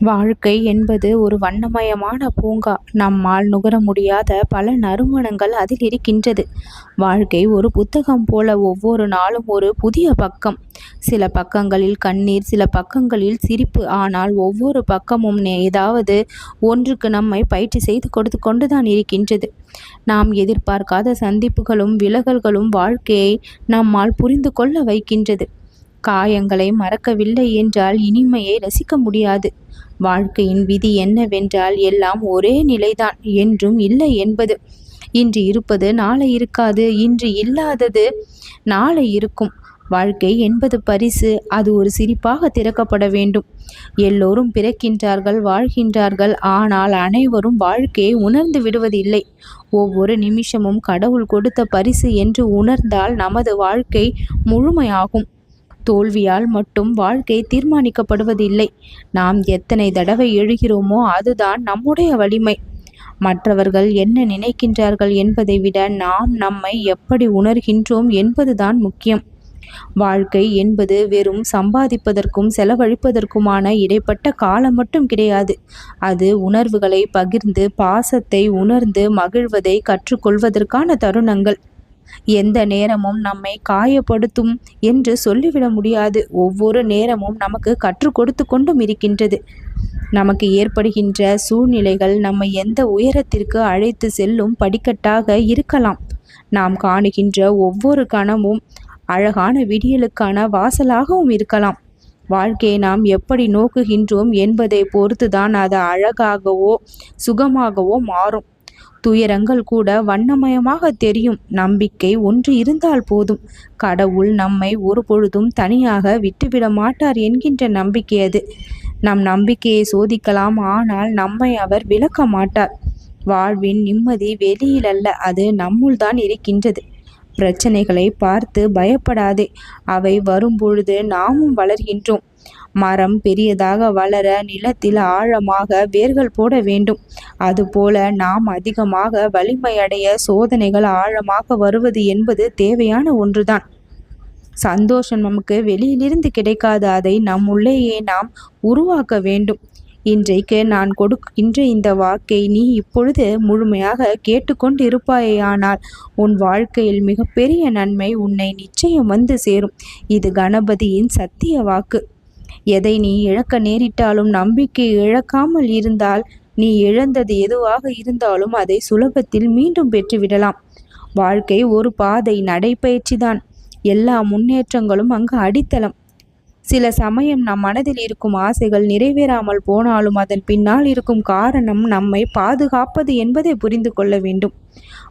வாழ்க்கை என்பது ஒரு வண்ணமயமான பூங்கா. நம்மால் நுகர முடியாத பல நறுமணங்கள் அதில் இருக்கின்றது. வாழ்க்கை ஒரு புத்தகம் போல ஒவ்வொரு நாளும் ஒரு புதிய பக்கம். சில பக்கங்களில் கண்ணீர் சில பக்கங்களில் சிரிப்பு. ஆனால் ஒவ்வொரு பக்கமும் ஏதாவது ஒன்றுக்கு நம்மை பயிற்சி செய்து கொடுத்து கொண்டுதான் இருக்கின்றது. நாம் எதிர்பார்க்காத சந்திப்புகளும் விலகல்களும் வாழ்க்கையை நம்மால் புரிந்து கொள்ள வைக்கின்றது. காயங்களை மறக்கவில்லை என்றால் இனிமையை ரசிக்க முடியாது. வாழ்க்கையின் விதி என்னவென்றால் எல்லாம் ஒரே நிலைதான் என்றும் இல்லை என்பது. இன்று இருப்பது நாளை இருக்காது இன்று இல்லாதது நாளை இருக்கும். வாழ்க்கை என்பது பரிசு அது ஒரு சிரிப்பாக திறக்கப்பட வேண்டும். எல்லோரும் பிறக்கின்றார்கள் வாழ்கின்றார்கள் ஆனால் அனைவரும் வாழ்க்கையை உணர்ந்து விடுவதில்லை ஒவ்வொரு நிமிஷமும் கடவுள் கொடுத்த பரிசு என்று உணர்ந்தால் நமது வாழ்க்கை முழுமையாகும். தோல்வியால் மட்டும் வாழ்க்கை தீர்மானிக்கப்படுவதில்லை. நாம் எத்தனை தடவை எழுகிறோமோ அதுதான் நம்முடைய வலிமை. மற்றவர்கள் என்ன நினைக்கின்றார்கள் என்பதை விட நாம் நம்மை எப்படி உணர்கின்றோம் என்பதுதான் முக்கியம். வாழ்க்கை என்பது வெறும் சம்பாதிப்பதற்கும் செலவழிப்பதற்குமான இடைப்பட்ட காலம் மட்டும் கிடையாது. அது உணர்வுகளை பகிர்ந்து பாசத்தை உணர்ந்து மகிழ்வதை கற்றுக்கொள்வதற்கான தருணங்கள். எந்த நேரமும் நம்மை காயப்படுத்தும் என்று சொல்லிவிட முடியாது. ஒவ்வொரு நேரமும் நமக்கு கற்றுக் கொடுத்து கொண்டும் இருக்கின்றது. நமக்கு ஏற்படுகின்ற சூழ்நிலைகள் நம்மை எந்த உயரத்திற்கு அழைத்து செல்லும் படிக்கட்டாக இருக்கலாம். நாம் காணுகின்ற ஒவ்வொரு கணமும் அழகான விடியலுக்கான வாசலாகவும் இருக்கலாம். வாழ்க்கையை நாம் எப்படி நோக்குகின்றோம் என்பதை பொறுத்துதான் அது அழகாகவோ சுகமாகவோ மாறும். துயரங்கள் கூட வண்ணமயமாக தெரியும். நம்பிக்கை ஒன்று இருந்தால் போதும். கடவுள் நம்மை ஒரு பொழுதும் தனியாக விட்டுவிட மாட்டார் என்கின்ற நம்பிக்கை அது. நம் நம்பிக்கையை சோதிக்கலாம் ஆனால் நம்மை அவர் விளக்க மாட்டார். வாழ்வின் நிம்மதி வெளியில் அல்ல அது நம்முள் தான் இருக்கின்றது. பிரச்சனைகளை பார்த்து பயப்படாதே. அவை வரும்பொழுது நாமும் வளர்கின்றோம். மரம் பெரியதாக வளர நிலத்தில் ஆழமாக வேர்கள் போட வேண்டும். அதுபோல நாம் அதிகமாக வலிமையடைய சோதனைகள் ஆழமாக வருவது என்பது தேவையான ஒன்றுதான். சந்தோஷம் நமக்கு வெளியிலிருந்து கிடைக்காத. அதை நம் உள்ளேயே நாம் உருவாக்க வேண்டும். இன்றைக்கு நான் கொடுக்கின்ற இந்த வாக்கை நீ இப்பொழுது முழுமையாக கேட்டுக்கொண்டு இருப்பாயானால் உன் வாழ்க்கையில் மிகப்பெரிய நன்மை உன்னை நிச்சயம் வந்து சேரும். இது கணபதியின் சத்திய வாக்கு. எதை நீ இழக்க நேரிட்டாலும் நம்பிக்கை இழக்காமல் இருந்தால் நீ இழந்தது எதுவாக இருந்தாலும் அதை சுலபத்தில் மீண்டும் பெற்றுவிடலாம். வாழ்க்கை ஒரு பாதை நடைபயிற்சிதான். எல்லா முன்னேற்றங்களும் அங்கு அடித்தளம். சில சமயம் நம் மனதில் இருக்கும் ஆசைகள் நிறைவேறாமல் போனாலும் அதன் பின்னால் இருக்கும் காரணம் நம்மை பாதுகாப்பது என்பதை புரிந்து கொள்ள வேண்டும்.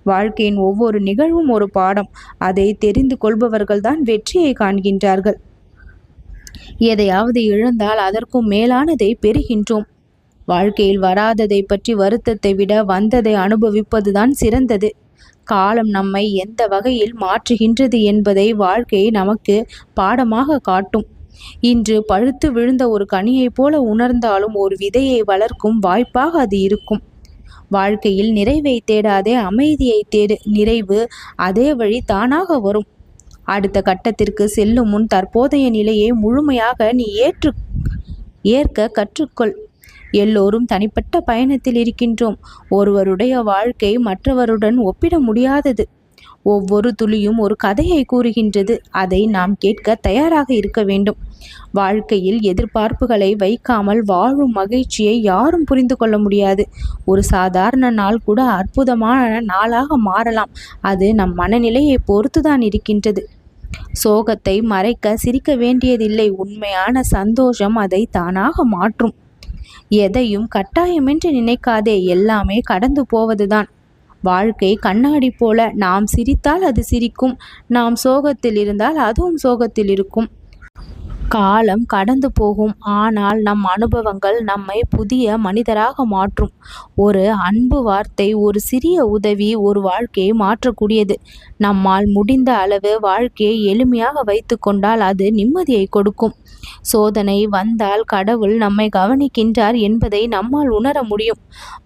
வாழ்க்கையின் ஒவ்வொரு நிகழ்வும் ஒரு பாடம். அதை தெரிந்து கொள்பவர்கள்தான் வெற்றியை காண்கின்றார்கள். எதையாவது இழந்தால் அதற்கும் மேலானதை பெறுகின்றோம். வாழ்க்கையில் வராததை பற்றி வருத்தத்தை விட வந்ததை அனுபவிப்பதுதான் சிறந்தது. காலம் நம்மை எந்த வகையில் மாற்றுகின்றது என்பதை வாழ்க்கை நமக்கு பாடமாக காட்டும். இன்று பழுத்து விழுந்த ஒரு கனியைப் போல உணர்ந்தாலும் ஒரு விதையை வளர்க்கும் வாய்ப்பாக அது இருக்கும். வாழ்க்கையில் நிறைவை தேடாதே அமைதியை தேடு நிறைவு அதே வழி தானாக வரும். அடுத்த கட்டத்திற்கு செல்லும் முன் தற்போதைய நிலையை முழுமையாக நீ ஏற்று ஏற்க கற்றுக்கொள். எல்லோரும் தனிப்பட்ட பயணத்தில் இருக்கின்றோம். ஒருவருடைய வாழ்க்கை மற்றவருடன் ஒப்பிட முடியாதது. ஒவ்வொரு துளியும் ஒரு கதையை கூறுகின்றது. அதை நாம் கேட்க தயாராக இருக்க வேண்டும். வாழ்க்கையில் எதிர்பார்ப்புகளை வைக்காமல் வாழும் மகிழ்ச்சியை யாரும் புரிந்து கொள்ள முடியாது. ஒரு சாதாரண நாள் கூட அற்புதமான நாளாக மாறலாம். அது நம் மனநிலையை பொறுத்துதான் இருக்கின்றது. சோகத்தை மறைக்க சிரிக்க வேண்டியதில்லை. உண்மையான சந்தோஷம் அதை தானாக மாற்றும். எதையும் கட்டாயமென்று நினைக்காதே. எல்லாமே கடந்து போவதுதான். வாழ்க்கை கண்ணாடி போல நாம் சிரித்தால் அது சிரிக்கும். நாம் சோகத்தில் இருந்தால் அதுவும் சோகத்தில் இருக்கும். காலம் கடந்து போகும். ஆனால் நம் அனுபவங்கள் நம்மை புதிய மனிதராக மாற்றும். ஒரு அன்பு வார்த்தை ஒரு சிறிய உதவி ஒரு வாழ்க்கையை மாற்றக்கூடியது. நம்மால் முடிந்த அளவு வாழ்க்கையை எளிமையாக வைத்து கொண்டால் அது நிம்மதியை கொடுக்கும். சோதனை வந்தால் கடவுள் நம்மை கவனிக்கின்றார் என்பதை நம்மால் உணர முடியும்.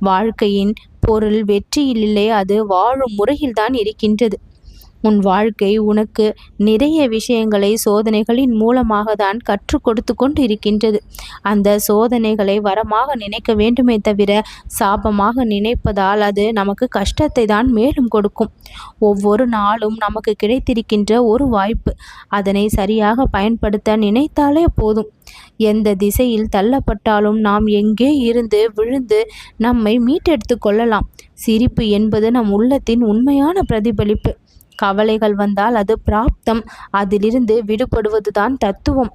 வாழ்க்கையின் பொருள் வெற்றியில் இல்லை அது வாழும் முறையில்தான் இருக்கின்றது. உன் வாழ்க்கை உனக்கு நிறைய விஷயங்களை சோதனைகளின் மூலமாக தான் கற்றுக் கொடுத்து கொண்டு இருக்கின்றது அந்த சோதனைகளை வரமாக நினைக்க வேண்டுமே தவிர சாபமாக நினைப்பதால் அது நமக்கு கஷ்டத்தை தான் மேலும் கொடுக்கும். ஒவ்வொரு நாளும் நமக்கு கிடைத்திருக்கின்ற ஒரு வாய்ப்பு. அதனை சரியாக பயன்படுத்த நினைத்தாலே போதும். எந்த திசையில் தள்ளப்பட்டாலும் நாம் எங்கே இருந்து விழுந்து நம்மை மீட்டெடுத்து கொள்ளலாம். சிரிப்பு என்பது நம் உள்ளத்தின் உண்மையான பிரதிபலிப்பு. கவலைகள் வந்தால் அது பிராப்தம். அதிலிருந்து விடுபடுவதுதான் தத்துவம்.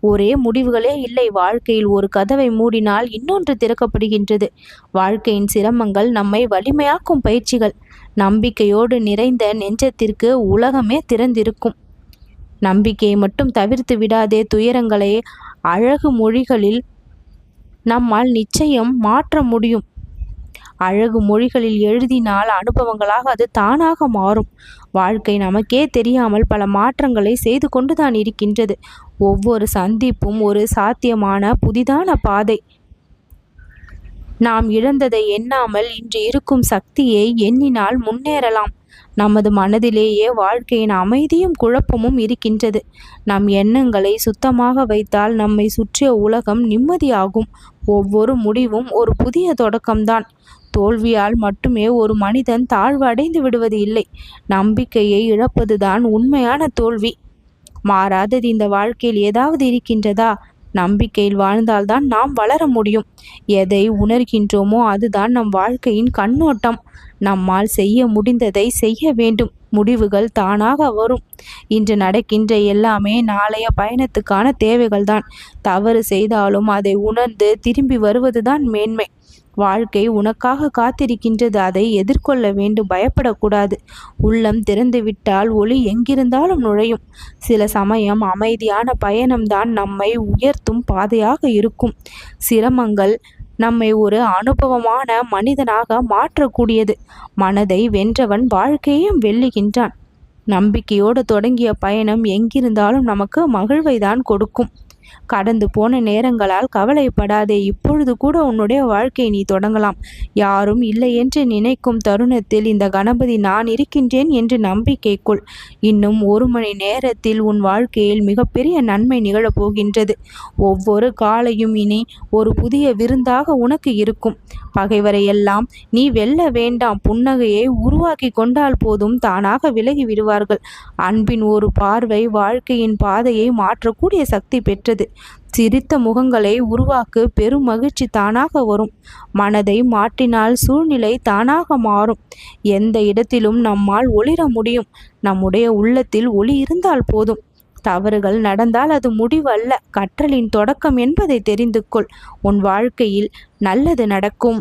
ஒரே முடிவுகளே இல்லை. வாழ்க்கையில் ஒரு கதவை மூடினால் இன்னொன்று திறக்கப்படுகின்றது. வாழ்க்கையின் சிரமங்கள் நம்மை வலிமையாக்கும் பயிற்சிகள். நம்பிக்கையோடு நிறைந்த நெஞ்சத்திற்கு உலகமே திறந்திருக்கும். நம்பிக்கையை மட்டும் தவிர்த்து விடாதே துயரங்களை அழகு மொழிகளில் நம்மால் நிச்சயம் மாற்ற முடியும். அழகு மொழிகளில் எழுதினால் அனுபவங்களாக அது தானாக மாறும். வாழ்க்கை நமக்கே தெரியாமல் பல மாற்றங்களை செய்து கொண்டுதான் இருக்கின்றது. ஒவ்வொரு சந்திப்பும் ஒரு சாத்தியமான புதிதான பாதை. நாம் இழந்ததை எண்ணாமல் இன்று இருக்கும் சக்தியை எண்ணினால் முன்னேறலாம். நமது மனதிலேயே வாழ்க்கையின் அமைதியும் குழப்பமும் இருக்கின்றது. நம் எண்ணங்களை சுத்தமாக வைத்தால் நம்மை சுற்றிய உலகம் நிம்மதியாகும். ஒவ்வொரு முடிவும் ஒரு புதிய தொடக்கம்தான். தோல்வியால் மட்டுமே ஒரு மனிதன் தாழ்வு அடைந்து விடுவது இல்லை. நம்பிக்கையை இழப்பதுதான் உண்மையான தோல்வி. மாறாதது இந்த வாழ்க்கையில் ஏதாவது இருக்கின்றதா? நம்பிக்கையில் வாழ்ந்தால்தான் நாம் வளர முடியும். எதை உணர்கின்றோமோ அதுதான் நம் வாழ்க்கையின் கண்ணோட்டம். நம்மால் செய்ய முடிந்ததை செய்ய வேண்டும். முடிவுகள் தானாக வரும். இன்று நடக்கின்ற எல்லாமே நாளைய பயணத்துக்கான தேவைகள்தான். தவறு செய்தாலும் அதை உணர்ந்து திரும்பி வருவதுதான் மேன்மை. வாழ்க்கை உனக்காக காத்திருக்கின்றது. அதை எதிர்கொள்ள வேண்டும். பயப்படக்கூடாது. உள்ளம் திறந்துவிட்டால் ஒளி எங்கிருந்தாலும் நுழையும். சில சமயம் அமைதியான பயணம்தான் நம்மை உயர்த்தும் பாதையாக இருக்கும். சிரமங்கள் நம்மை ஒரு அனுபவமான மனிதனாக மாற்றக்கூடியது. மனதை வென்றவன் வாழ்க்கையையும் வெல்லுகின்றான். நம்பிக்கையோடு தொடங்கிய பயணம் எங்கிருந்தாலும் நமக்கு மகிழ்வை தான் கொடுக்கும். கடந்து போன நேரங்களால் கவலைப்படாதே இப்பொழுது கூட உன்னுடைய வாழ்க்கையை நீ தொடங்கலாம். யாரும் இல்லை என்று நினைக்கும் தருணத்தில் இந்த கணபதி நான் இருக்கின்றேன் என்று நம்பிக்கைக்குள் இன்னும் ஒரு மணி நேரத்தில் உன் வாழ்க்கையில் மிகப்பெரிய நன்மை நிகழப்போகின்றது. ஒவ்வொரு காலையும் இனி ஒரு புதிய விருந்தாக உனக்கு இருக்கும். பகைவரை எல்லாம் நீ வெல்ல வேண்டாம். புன்னகையை உருவாக்கி கொண்டால் போதும். தானாக விலகி விடுவார்கள். அன்பின் ஒரு பார்வை வாழ்க்கையின் பாதையை மாற்றக்கூடிய சக்தி பெற்றது. சிரித்த முகங்களை உருவாக்கு பெரும் மகிழ்ச்சி தானாக வரும். மனதை மாற்றினால் சூழ்நிலை தானாக மாறும். எந்த இடத்திலும் நம்மால் ஒளிர முடியும். நம்முடைய உள்ளத்தில் ஒளி இருந்தால் போதும். தவறுகள் நடந்தால் அது முடிவல்ல. கற்றலின் தொடக்கம் என்பதை தெரிந்து கொள். உன் வாழ்க்கையில் நல்லது நடக்கும்.